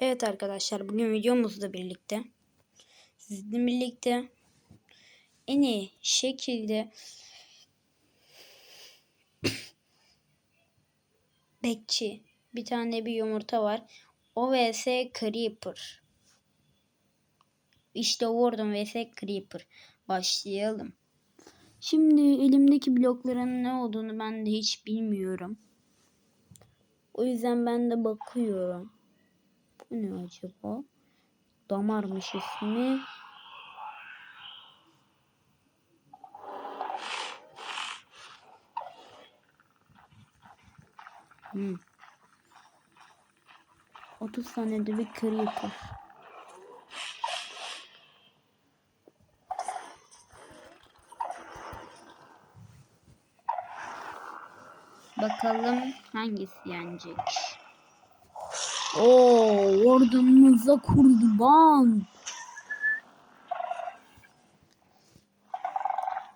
Evet arkadaşlar bugün videomuzla birlikte sizinle birlikte en iyi şekilde bekçi bir tane bir yumurta var. O vs Creeper. İşte Warden vs Creeper. Başlayalım. Şimdi elimdeki blokların ne olduğunu ben de hiç bilmiyorum. O yüzden ben de bakıyorum. Bu ne acaba? Damarmış ismi. Hmm. 30 saniyede bir creeper. Bakalım hangisi yenecek. Oo, ordumuza kurban.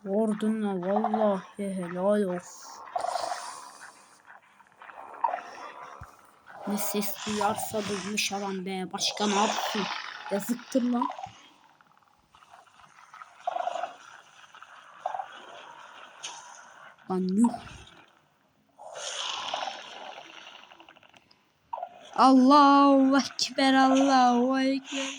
Orduna vallahi helal olsun. Ne ses duyarsa duymuş adam be. Başka ne yapsın? Yazıktır lan. Lan yuh. Allahu Ekber Allahu Ekber.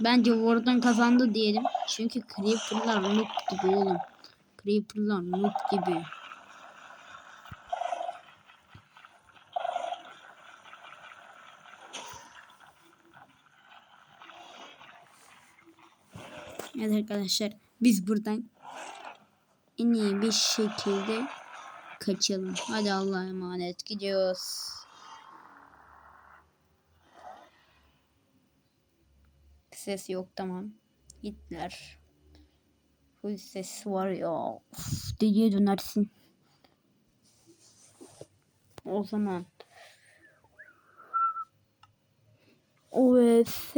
Bence Warden kazandı diyelim. Çünkü Creeper'lar noob gibi oğlum. Creeper'lar noob gibi. Evet arkadaşlar biz buradan en iyi bir şekilde kaçalım. Hadi Allah'a emanet gidiyoruz. Ses yok tamam. Gittiler. Full ses var ya. Uf, deliye dönersin. O zaman OS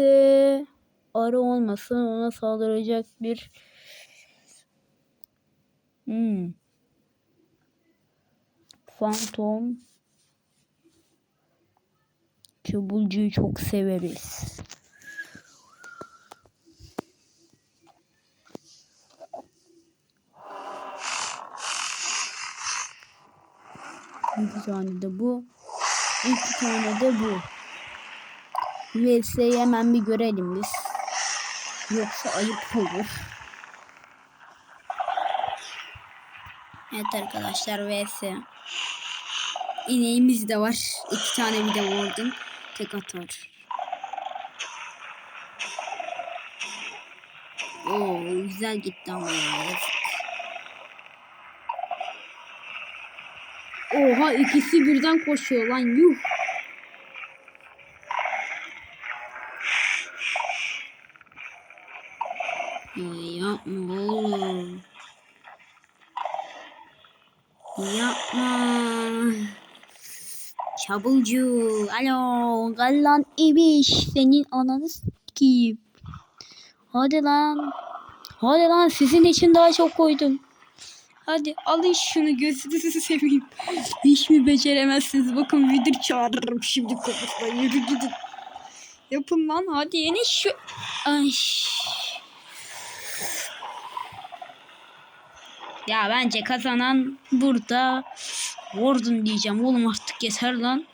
arı olmasın ona saldıracak bir hmm. Phantom Çubulcuyu çok severiz. Bir tane de bu. İki tane de bu. VS'yi hemen bir görelim biz. Yoksa ayıp olur. Evet arkadaşlar VS. İneğimiz de var. İki tane bir de vurdum. Tek atar. Oo güzel gitti ama. Oha ikisi birden koşuyor lan yuh. Ya yapma oğlum. Yapma. Çabulcu. Alo. Gel lan ibiş. Senin ananı s**eyim. Hadi lan. Hadi lan sizin için daha çok koydum. Hadi alın şunu gözünüzü seveyim. Hiç mi beceremezsiniz? Bakın müdür çağırırım şimdi kapıda. Yürü gidin. Yapın lan hadi yeni şu. Ay. Ya bence kazanan burada Warden diyeceğim. Oğlum artık yeter lan.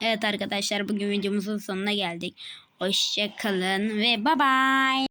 Evet arkadaşlar bugün videomuzun sonuna geldik. Hoşçakalın ve bye bye.